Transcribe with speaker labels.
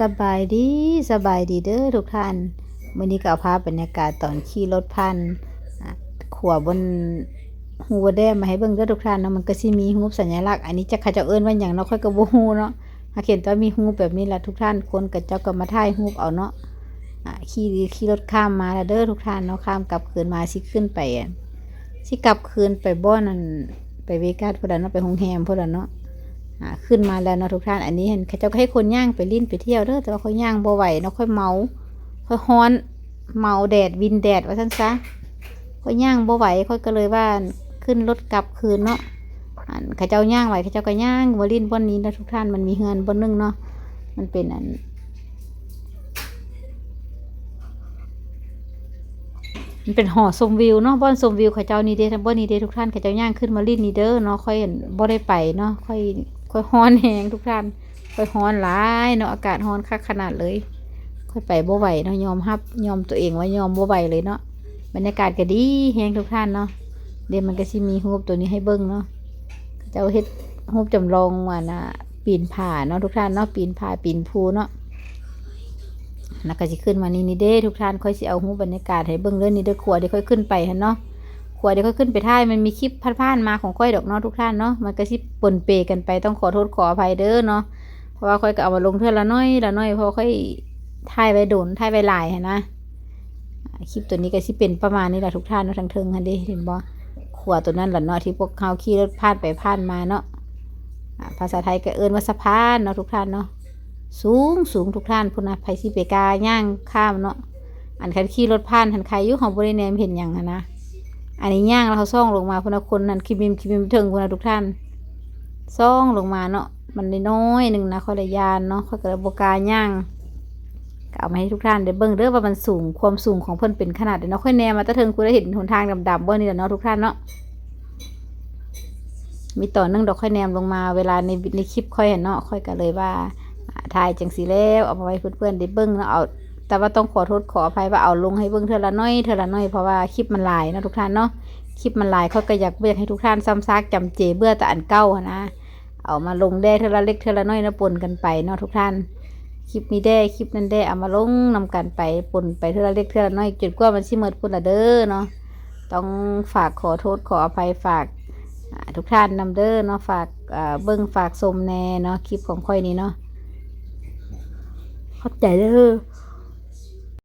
Speaker 1: สบายดีสบายดีเด้อทุกท่านมื้อนี้ก็เอาภาพบรรยากาศตอนขี่รถผ่านขวบนฮูแดมมาให้เบิ่งเด้อทุกท่านเนาะมันก็สิมีรูสัญลักษณ์อันนี้จักเขาเจ้าเอิ้นว่าหยังเนาะค่อยก็บ่ฮู้เนาะหากเห็นว่ามีรูแบบนี้ละทุกท่านคนก็เจ้าก็มาถ่ายรูเอาเนาะขี่ขี่รถข้ามมาแล้วเด้อทุกท่านเนาะข้ามกลับคืนมาสิขึ้นไปสิกลับคืนไปบ่อนนั่นไปเวกัสพุ่นน่ะเนาะไปโรงแรมพุ่นน่ะเนาะ ขึ้นมาแล้วเนาะทุกท่าน อันนี้เห็นเขาเจ้าก็ให้คนย่างไปลิ้นไปเที่ยวเด้อแต่ว่าเขาย่างบ่ไหวเนาะค่อยเมาค่อยฮ้อนเมาแดดวินแดดว่าซั่นซะค่อยย่างบ่ไหวค่อยก็เลยว่าขึ้นรถกลับคืนเนาะอันเขาเจ้าย่างไหวเขาเจ้าก็ย่างบ่ลิ้นบ่นี้นะทุกท่านมันมีเฮือนบ่นึงเนาะมันเป็นอันมันเป็นหอชมวิวเนาะบ่อนชมวิวเขาเจ้านี่เด้ทั้งบ่นี่เด้ทุกท่านเขาเจ้าย่างขึ้นมาลิ้นนี่เด้อเนาะค่อยอั่นบ่ได้ไปเนาะค่อย ค่อยฮ้อนแฮงทุกท่านค่อยฮ้อนหลายเนาะอากาศฮ้อนคักขนาดเลย ค่อยไปบ่ไหวเนาะยอมรับยอมตัวเองว่ายอมบ่ไหวเลยเนาะบรรยากาศก็ดีแฮงทุกท่านเนาะเดี๋ยวมันก็สิมีรูปตัวนี้ให้เบิ่งเนาะเขาเจ้าเฮ็ดรูปจำลองว่าน่ะปีนผาเนาะทุกท่านเนาะปีนผาปีนภูเนาะแล้วก็สิขึ้นมานี่นี่เด้ทุกท่านค่อยสิเอาหูบบรรยากาศให้เบิ่งเรื่องนี้เด้อขัวเดี๋ยวค่อยขึ้นไปหั่นเนาะ ขัวเดี๋ยวค่อยขึ้นไปท่ายมันมีคลิปผ่านๆมาของค่อยดอกเนาะทุกท่านเนาะมันก็สิปนเปกันไปต้องขอโทษขออภัยเด้อเนาะเพราะว่าค่อยก็เอามาลงเทื่อละน้อยละน้อยเพราะค่อยถ่ายไว้โดนถ่ายไว้หลายหั่นนะคลิปตัวนี้ก็สิเป็นประมาณนี้แหละทุกท่านเนาะทั้งเทิงหั่นด้เห็นบ่ขัวตัวนั้นล่ะเนาะที่พวกเขาขี่รถผ่านไปผ่านมาเนาะภาษาไทยก็เอิ้นว่าสะพานเนาะทุกท่านเนาะสูงสูงทุกท่านพุ่นนะไผสิไปกาย่างข้ามเนาะอันคันขี่รถผ่านทันใครอยู่ของบริเนมเห็นอย่างนะ อันนี้ย่างแล้วเขาซ่องลงมาพุนนะคนนั้นคิบิมคิบิมถึงพุนนะทุกท่านซ่องลงมาเนาะมันน้อยหนึ่งนะข้อยละยานเนาะข้อยก็เลยบกาย่างก็เอามาให้ทุกท่านได้เบิ่งเด้อว่ามันสูงความสูงของเพิ่นเป็นขนาดใดเนาะค่อยแนมมาตะเทิงคุณได้เห็นหนทางดำๆบ่นี่แหละเนาะทุกท่านเนาะมีต่อเนื่องดอกค่อยแนมลงมาเวลาในในคลิปค่อยเห็นเนาะค่อยก็เลยว่าอ่าถ่ายจังสีแล้วเอาไว้เพื่อนๆได้เบิ้งแล้วเอา แต่ว่าต้องขอโทษขออภัยว่าเอาลงให้เบิ้งเทอละน้อยเทอละน้อยเพราะว่าคลิปมันหลายนะทุกท่านเนาะคลิปมันหลายเขาก็อยากเบียกให้ทุกท่านซ้ำซากจำเจเบื่อแต่อันเก่านะเอามาลงได้เทอละเล็กเทอละน้อยนะปนกันไปเนาะทุกท่านคลิปนี้ได้คลิปนั้นได้เอามาลงนำกันไปปนไปเทอละเล็กเทอละน้อยจนกว่ามันสิหมดพุ่นละเด้อเนาะต้องฝากขอโทษขออภัยฝากทุกท่านนำเด้อเนาะฝากเบิ้งฝากชมแน่เนาะคลิปของค่อยนี้เนาะขอบใจเด้อ